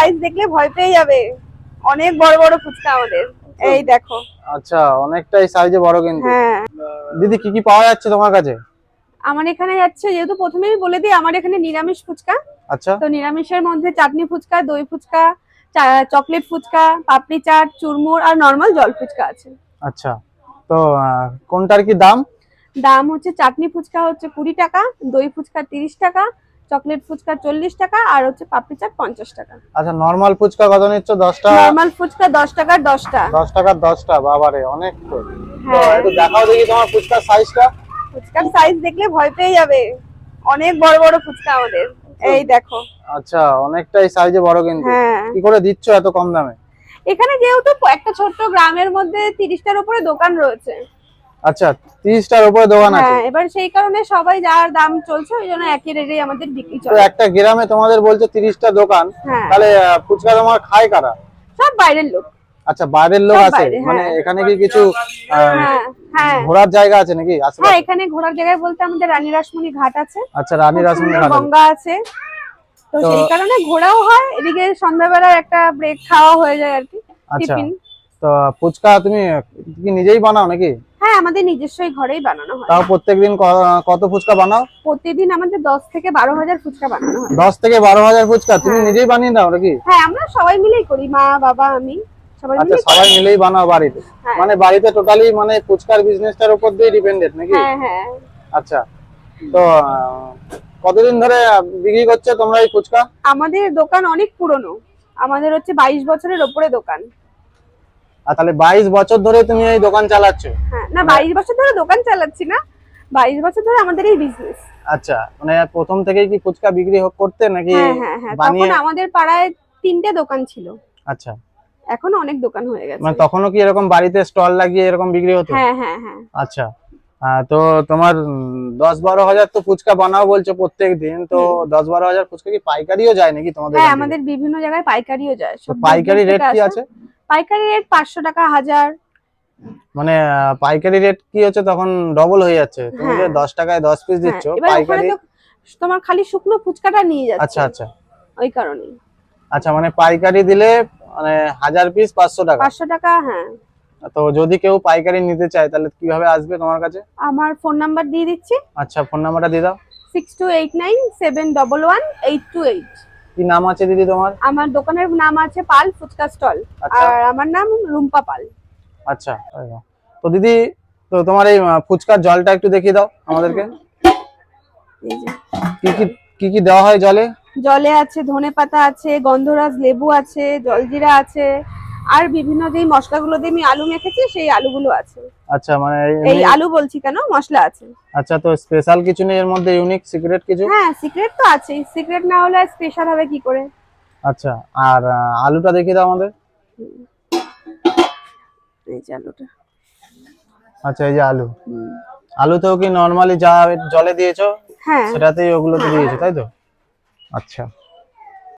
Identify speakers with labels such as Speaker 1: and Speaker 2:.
Speaker 1: Size দেখলে ভয় পেয়ে যাবে। অনেক বড় বড় ফুচকা আমাদের। এই দেখো।
Speaker 2: আচ্ছা অনেকটাই সাইজে বড় কিন্তু।
Speaker 1: হ্যাঁ।
Speaker 2: দিদি কি কি পাওয়া যাচ্ছে তোমার কাছে?
Speaker 1: আমার এখানে যাচ্ছে যেহেতু প্রথমেই বলে দিই আমার এখানে নিরামিষ ফুচকা।
Speaker 2: আচ্ছা।
Speaker 1: তো নিরামিষের মধ্যে চাটনি ফুচকা দই ফুচকা চকলেট ফুচকা পাপড়ি চাট চুরমুর আর নর্মাল জল ফুচকা আছে।
Speaker 2: আচ্ছা। তো কোনটার কি দাম?
Speaker 1: দাম হচ্ছে চাটনি ফুচকা হচ্ছে কুড়ি টাকা দই ফুচকা তিরিশ টাকা চকলেট ফুচকা চল্লিশ টাকা আর হচ্ছে পাপড়ি চাট পঞ্চাশ টাকা।
Speaker 2: আচ্ছা নর্মাল ফুচকা কত নিচ্ছ? দশটা?
Speaker 1: নর্মাল ফুচকা দশ টাকার দশটা।
Speaker 2: দশ টাকার দশটা বাবারে অনেক তো। তো
Speaker 1: হ্যাঁ
Speaker 2: একটু দেখাও দেখি তোমার ফুচকার সাইজটা
Speaker 1: ফুচকার সাইজ দেখলে ভয় পেয়ে যাবে। অনেক বড় বড় ফুচকা আমাদের। এই দেখো।
Speaker 2: আচ্ছা অনেকটাই সাইজে বড় কিন্তু।
Speaker 1: হ্যাঁ।
Speaker 2: কি করে দিচ্ছ এত কম দামে?
Speaker 1: এখানে যেহেতু একটা ছোট্ট গ্রামের মধ্যে তিরিশটার উপরে দোকান রয়েছে।
Speaker 2: আচ্ছা তিরিশটার উপরে দোকান আছে।
Speaker 1: হ্যাঁ এবার সেই কারণে সবাই যার দাম চলছে ওই জন্য একই রেটে আমাদের বিক্রি
Speaker 2: তো একটা গ্রামে তোমাদের বলছে তিরিশটা দোকান
Speaker 1: হ্যাঁ।
Speaker 2: তাহলে ফুচকা তোমার খায় কারা?
Speaker 1: সব বাইরের লোক।
Speaker 2: আচ্ছা বাইরের লোক আছে? মানে
Speaker 1: হ্যাঁ।
Speaker 2: এখানে কি কিছু
Speaker 1: হ্যাঁ হ্যাঁ।
Speaker 2: ঘোরার জায়গা আছে নাকি?
Speaker 1: হ্যাঁ এখানে ঘোরার জায়গায় বলতে আমাদের রানী রাসমণি ঘাট আছে।
Speaker 2: আচ্ছা রানী রাসমণি ঘাট
Speaker 1: গঙ্গা আছে। তো সেই কারণে ঘোরাও হয় এদিকে সন্ধ্যাবেলার একটা ব্রেক খাওয়া হয়ে যায় আর কি
Speaker 2: আচ্ছা।
Speaker 1: টিফিন
Speaker 2: তো ফুচকা তুমি কি নিজেই বানাও নাকি?
Speaker 1: হ্যাঁ আমাদের নিজস্বই ঘরেই বানানো হয়।
Speaker 2: তাও প্রত্যেকদিন কত ফুচকা বানাও?
Speaker 1: প্রতিদিন আমাদের দশ থেকে বারো হাজার ফুচকা বানানো হয়।
Speaker 2: দশ থেকে বারো হাজার ফুচকা? তুমি
Speaker 1: হ্যাঁ।
Speaker 2: নিজেই বানিয়ে দাও নাকি?
Speaker 1: হ্যাঁ আমরা সবাই মিলেই করি মা বাবা আমি সবাই
Speaker 2: আচ্ছা সবাই মিলেই বানাও বাড়িতে?
Speaker 1: হ্যাঁ।
Speaker 2: মানে বাড়িতে টোটালি মানে ফুচকার বিজনেসটার উপর দিয়ে ডিপেন্ডেন্ট নাকি?
Speaker 1: হ্যাঁ হ্যাঁ।
Speaker 2: আচ্ছা তো কতদিন ধরে বিক্রি করছ তোমরা এই ফুচকা?
Speaker 1: আমাদের দোকান অনেক পুরনো। আমাদের হচ্ছে বাইশ বছরের ওপরে দোকান।
Speaker 2: আর তাহলে বাইশ বছর ধরে তুমি এই দোকান চালাচ্ছ?
Speaker 1: হ্যাঁ না বাইশ বছর ধরে দোকান চালাচ্ছি না। বাইশ বছর ধরে আমাদের এই বিজনেস
Speaker 2: আচ্ছা মানে প্রথম থেকেই কি ফুচকা বিক্রি করতে নাকি
Speaker 1: হ্যাঁ হ্যাঁ হ্যাঁ তখন আমাদের পাড়ায় তিনটে দোকান ছিল।
Speaker 2: আচ্ছা।
Speaker 1: এখন অনেক দোকান হয়ে গেছে।
Speaker 2: মানে তখনও কি এরকম বাড়িতে স্টল লাগিয়ে এরকম বিক্রি হতো?
Speaker 1: হ্যাঁ হ্যাঁ হ্যাঁ।
Speaker 2: আচ্ছা। তো তোমার দশ বারো হাজার তো ফুচকা বানাও বলছো প্রত্যেক দিন তো দশ বারো হাজার ফুচকা কি পাইকারিও যায় নাকি তোমাদের
Speaker 1: হ্যাঁ আমাদের বিভিন্ন জায়গায় পাইকারিও যায়।
Speaker 2: পাইকারি রেট কি আছে?
Speaker 1: পাইকারি রেট পাঁচশো টাকা হাজার।
Speaker 2: মানে পাইকারি রেট কি হচ্ছে তখন ডবল হয়ে যাচ্ছে। তুমি যে
Speaker 1: হ্যাঁ।
Speaker 2: দশ টাকায় দশ পিস
Speaker 1: হ্যাঁ,
Speaker 2: দিচ্ছ পাইকারি
Speaker 1: তোমার খালি শুকনো ফুচকাটা নিয়ে যাচ্ছে।
Speaker 2: আচ্ছা আচ্ছা।
Speaker 1: ওই কারণেই।
Speaker 2: আচ্ছা মানে পাইকারি দিলে মানে হাজার পিস পাঁচশো টাকা।
Speaker 1: পাঁচশো টাকা হ্যাঁ।
Speaker 2: তো যদি কেউ পাইকারি নিতে চায় তাহলে কীভাবে আসবে তোমার কাছে?
Speaker 1: আমার ফোন নাম্বার দিয়ে দিচ্ছি।
Speaker 2: আচ্ছা ফোন নাম্বারটা দিয়ে দাও।
Speaker 1: Six two eight nine seven double one eight two eight
Speaker 2: কি নাম আছে দিদি তোমার?
Speaker 1: আমার দোকানের নাম আছে পাল ফুচকা স্টল।
Speaker 2: আচ্ছা।
Speaker 1: আর আমার নাম রুম্পা পাল।
Speaker 2: আচ্ছা তো দিদি তো তোমার এই ফুচকার জলটা একটু দেখিয়ে দাও আমাদেরকে। কি কি কি কি দেওয়া হয় জলে?
Speaker 1: জলে আছে ধনে পাতা আছে গন্ধরাজ লেবু আছে জলজিরা আছে আর বিভিন্ন যেই মশলাগুলো দিয়ে আমি আলু মেখেছি সেই আলুগুলো আছে।
Speaker 2: আচ্ছা মানে
Speaker 1: এই আলু বলছি কেন? মশলা আছে।
Speaker 2: আচ্ছা তো স্পেশাল কিছু নেই এর মধ্যে? ইউনিক সিক্রেট কিছু?
Speaker 1: হ্যাঁ সিক্রেট তো আছেই। সিক্রেট না হলে স্পেশাল হবে কি করে?
Speaker 2: আচ্ছা আর আলুটা দেখিয়ে দাও আমাদের।
Speaker 1: এই যে আলুটা।
Speaker 2: আচ্ছা এই যে আলু। আলুতেও কি নর্মালি যা জলে দিয়েছ
Speaker 1: হ্যাঁ।
Speaker 2: সেটাতেই ওগুলোতে দিয়েছ তাই তো? আচ্ছা।